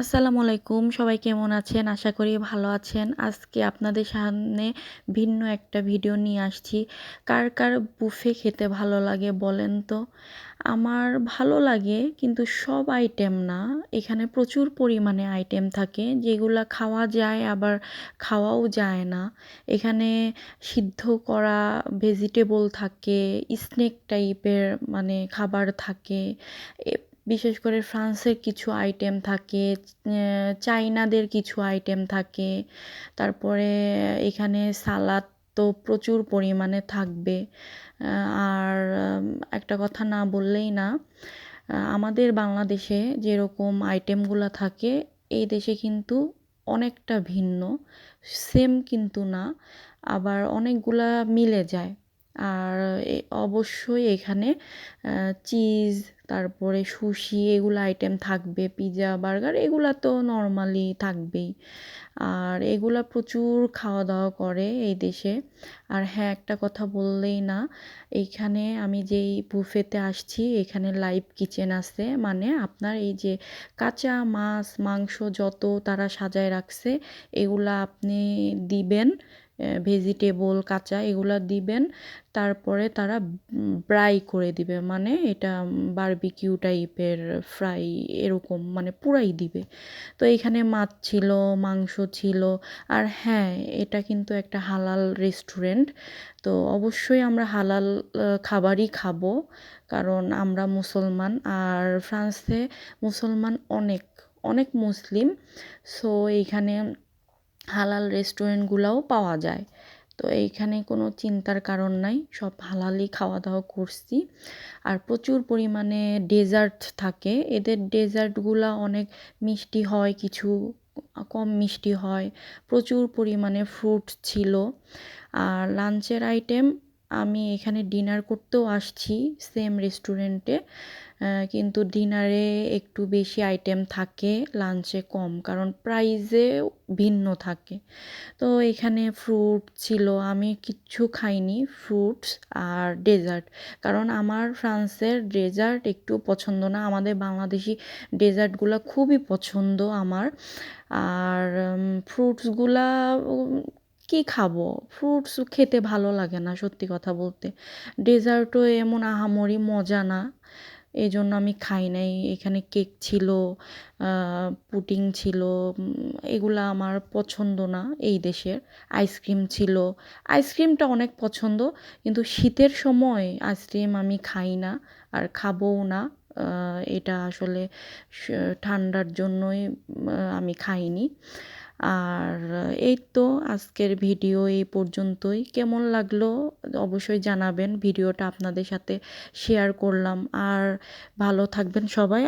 আসসালামু আলাইকুম। সবাই কেমন আছেন? আশা করি ভালো আছেন। আজকে আপনাদের সামনে ভিন্ন একটা ভিডিও নিয়ে আসছি। কার কার বুফে খেতে ভালো লাগে বলেন তো? আমার ভালো লাগে, কিন্তু সব আইটেম না। এখানে প্রচুর পরিমাণে আইটেম থাকে। যেগুলা খাওয়া যায়, আবার খাওয়াও যায় না। এখানে সিদ্ধ করা ভেজিটেবল থাকে স্নেক টাইপের মানে খাবার থাকে। বিশেষ করে ফ্রান্সের কিছু আইটেম থাকে চাইনাদের কিছু আইটেম থাকে, তারপরে এখানে সালাদ তো প্রচুর পরিমাণে থাকবে। আর একটা কথা না বললেই না আমাদের বাংলাদেশে যেরকম আইটেমগুলো থাকে, এই দেশে কিন্তু অনেকটা ভিন্ন সেম কিন্তু না, আবার অনেকগুলা মিলে যায়। আর অবশ্যই এখানে চিজ তারপরে সুশি, এগুলো আইটেম থাকবে পিৎজা বার্গার এগুলো তো নর্মালি থাকবেই। আর এগুলা প্রচুর খাওয়া দাওয়া করে এই দেশে। আর হ্যাঁ একটা কথা বললেই না এইখানে আমি যেই বুফেতে আসছি, এখানে লাইভ কিচেন আছে। মানে আপনার এই যে কাঁচা মাছ, মাংস যত তারা সাজায় রাখছে, এগুলা আপনি দিবেন ভেজিটেবল কাঁচা এগুলো দিবেন। তারপরে তারা ব্রাই করে দিবে। মানে এটা বারবিকিউ টাইপের ফ্রাই এরকম মানে পুরাই দিবে। তো এখানে মাছ ছিল, মাংস ছিল। আর হ্যাঁ এটা কিন্তু একটা হালাল রেস্টুরেন্ট তো অবশ্যই আমরা হালাল খাবারই খাব। কারণ আমরা মুসলমান, আর ফ্রান্সে মুসলমান অনেক অনেক মুসলিম। সো এইখানে হালাল রেস্টুরেন্টগুলোও পাওয়া যায়। তো এইখানে কোনো চিন্তার কারণ নাই, সব হালালই খাওয়া দাওয়া করছি। আর প্রচুর পরিমাণে ডেজার্ট থাকে, এদের ডেজার্টগুলো অনেক মিষ্টি হয়, কিছু কম মিষ্টি হয়, প্রচুর পরিমাণে ফ্রুট ছিল। আর লাঞ্চের আইটেম আমি এখানে ডিনার করতেও আসছি সেম রেস্টুরেন্টে কিন্তু ডিনারে একটু বেশি আইটেম থাকে লাঞ্চে কম, কারণ প্রাইজে ভিন্ন থাকে। তো এখানে ফ্রুট ছিল, আমি কিচ্ছু খাইনি ফ্রুটস আর ডেজার্ট কারণ আমার ফ্রান্সের ডেজার্ট একটু পছন্দ না, আমাদের বাংলাদেশি ডেজার্টগুলো খুবই পছন্দ আমার। আর ফ্রুটসগুলা কী খাব? ফ্রুটস খেতে ভালো লাগে না, সত্যি কথা বলতে। ডেজার্টও এমন আহামরি মজা না। এই জন্য আমি খাই নাই। এখানে কেক ছিল পুটিং ছিল এগুলা আমার পছন্দ না এই দেশের। আইসক্রিম ছিল। আইসক্রিমটা অনেক পছন্দ, কিন্তু শীতের সময় আইসক্রিম আমি খাই না আর খাবও না। এটা আসলে ঠান্ডার জন্যই আমি খাইনি। আর এই তো আজকের ভিডিও এই পর্যন্তই। কেমন লাগল অবশ্যই জানাবেন। ভিডিওটা আপনাদের সাথে শেয়ার করলাম। আর ভালো থাকবেন সবাই।